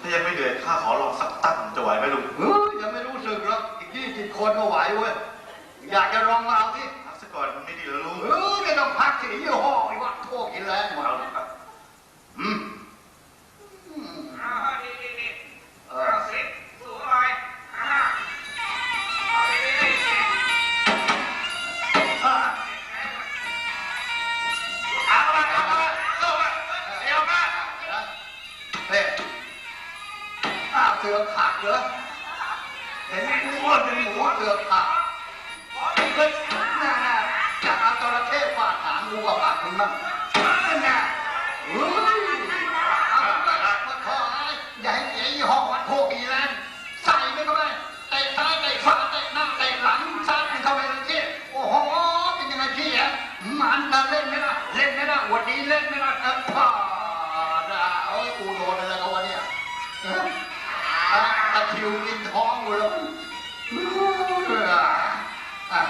ถ้ายังไม่เหนื่อยข้าขอลองสักตั้งจะไหวไหมลุงเฮ้ยังไม่รู้สึกหรอกอีกยี่สิบคนก็ไหวเว้ยอยากจะลองเอาที่พักสักก่อนไม่ดีหรอลุงเฮ้ไม่ต้องพักสิยี่ห้อไอ้วัดพวกกินแรงมา เสือกผักเหรอเห็นกูอ้วนเป็นหมูเสือกผักเฮ้ยน่าน่าจะเอาจระเข้ฝากหางกูกับปากมึงบ้าง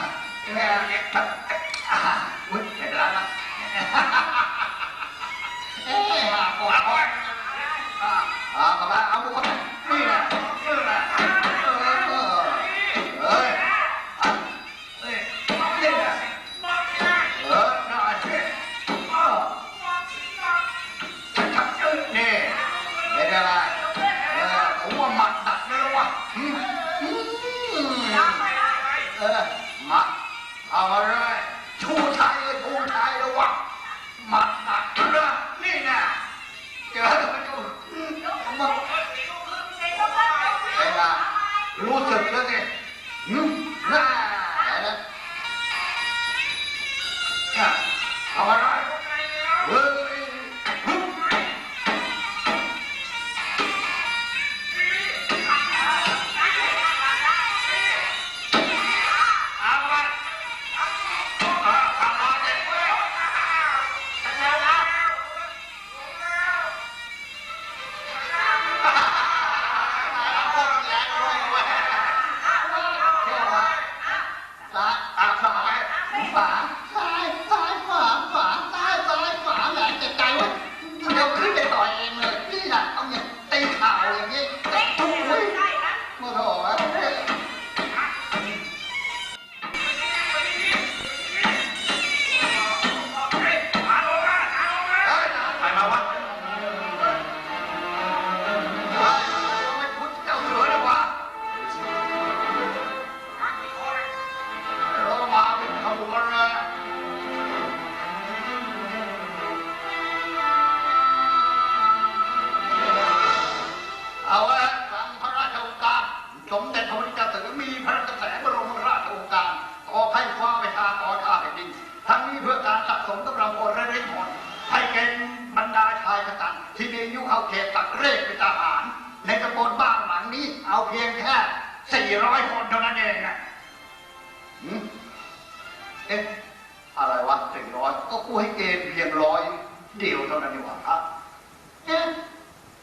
อ่ รู้ 400คนเท่านั้นเองนะหืมเอ๊ะ อะไรวะ400ก็กูให้เกณฑ์เพียงร้อยเดียวเท่านั้นนี่หว่าอะเอ๊ะ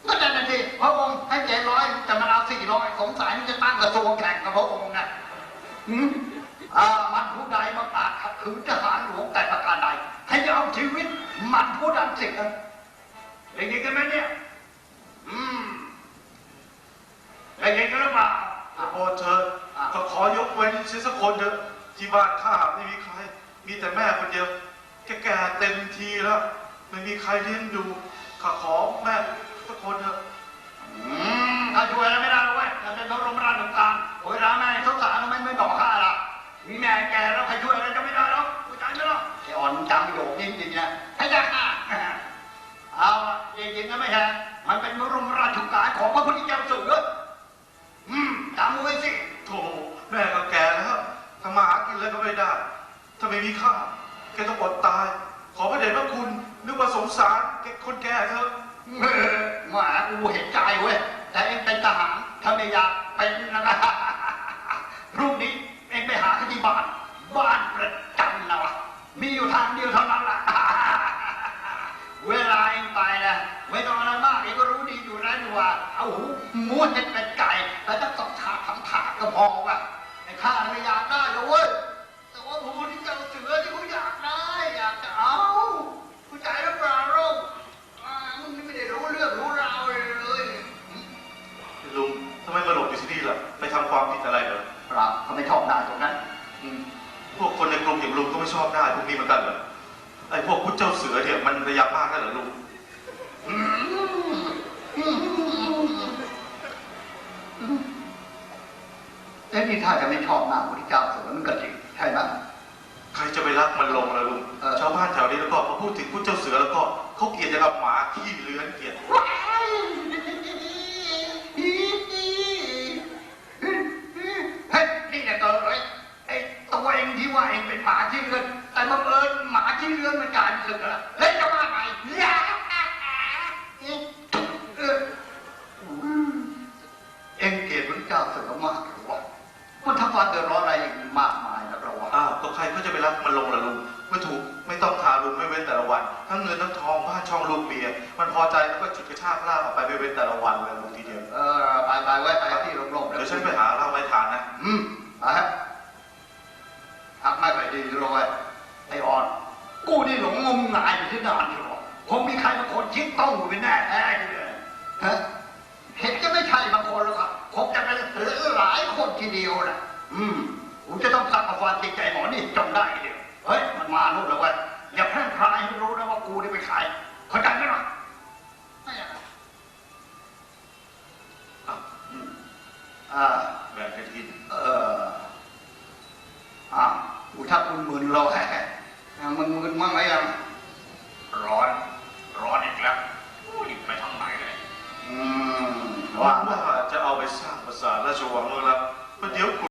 ก็นั่นน่ะสิพระองค์ให้เกณฑ์ร้อยแต่มันเอา400สงสัยมันจะตั้งกระทรวงแข่งกับพระองค์นะหืมอ่ามันผู้ใดมาอาจขัดขืนทหารหลวงแต่ประการใดให้เอาชีวิตมันผู้ดันสิทธิ์นะได้ยินกันไหมเนี่ย อืมได้ยินกันหรือเปล่า โอ้เธอก็ขอยกเว้นชิ้นสักคนเถอะที่บ้านข้าไม่มีใคร มีแต่แม่คนเดียวแก่ๆเต็มทีแล้วไม่มีใครเลี้ยงดูข้าขอแม่สักคนเถอะอืมถ้าช่วยอะไรไม่ได้หรอกเว้ยถ้าเป็นพระบรมราชโองการโอ้ยร้าแม่สงสารทำไมไม่บอกข้าล่ะมีแม่แก่แล้วใครช่วยอะไรจะไม่ได้หรอกเข้าใจไหมล่ะไอ้อ่อนจำประโยคนี้จริงๆนะให้ยากอะเอาละจริงๆนะไม่ใช่มันเป็นพระบรมราชโองการของพระพุทธเจ้าเสือ ขอพระเดชพระคุณนึกว่าสงสารแกคนแก่เถอะเออหมากูเห็นใจเว้ย แต่เองเป็นทหารถ้าไม่อยากเป็นนะนะรูปนี้เองไปหาที่บ้าน บ้านประจำนะวะมีอยู่ทางเดียวเท่านั้นละเวลาเองไปนะไม่ต้องอะไรมากเองก็รู้ดีอยู่แล้วนี่ว่า เอาหูม้วนเป็นไก่แล้วจะต้องถาดทำถาดก็พอวะไอ้ เหรอครับเขาไม่ชอบหน้าตรงนั้นอืมพวกคนในกรุงอย่างลุงก็ไม่ชอบหน้าพวกนี้เหมือนกันเหรอไอ้พวกพุทธเจ้าเสือเนี่ยมันระยำมากนั่นเหรอลุงเอ้นี่ถ้าจะไม่ชอบหน้าพระพุทธเจ้าเสือมันก็จริงใช่ไหมใครจะไปรักมันลงล่ะลุงเออชาวบ้านแถวนี้แล้วก็พอพูดถึงพุทธเจ้าเสือแล้วก็เขาเกลียดอย่างกับหมาขี้เลื้อนเกลียด พระเจ้าเสือมากหรือวะมันทำความเดือดร้อนอะไรเองมากมายนะเราวะอ้าวก็ใครเขาจะไปรักมันลงล่ะลุงไม่ถูกไม่ต้องทารุณไม่เว้นแต่ละวัน ทั้งเงินทั้งทองบ้านช่องลูกเมียมันพอใจแล้วก็ฉุดกระชากลากออกไปไม่เว้นแต่ละวันเลยลุงทีเดียวเออไปไปไว้ไปที่โล่งๆเดี๋ยวฉันไปหาเหล้าไว้ทานนะอืมไปฮะทักไม่ค่อยดีเลยไอ้ออน กูนี่หลงงมงายไปที่นานอยู่หรอกคงมีใครบางคนคิดต้องกูเป็นแน่แท้เลยฮะเห็นจะไม่ใช่บางคนหรอกครับ คงจะเป็นหลายคนทีเดียวนะอืมกูจะต้องสักกับความจริงใจหมอนี่จงได้เดียวเฮ้ย มันมานู่นแล้วเว้ยอย่าแพร่งพรายให้รู้นะว่ากูนี่ไปขายเข้าใจไหมล่ะไม่อยากอะอืมอ่าแบ่งกันกินเอออะอุถ้าคุณมึนเราแฮะยังมึนมึนมั่งไหมยังร้อน ร้อนอีกแล้วอุ้ยไปทางไหนเลยอืมว่าว่าว่าจะ เอาไปสร้างภาษาราชวังเมืองแล้วมันเดี๋ยว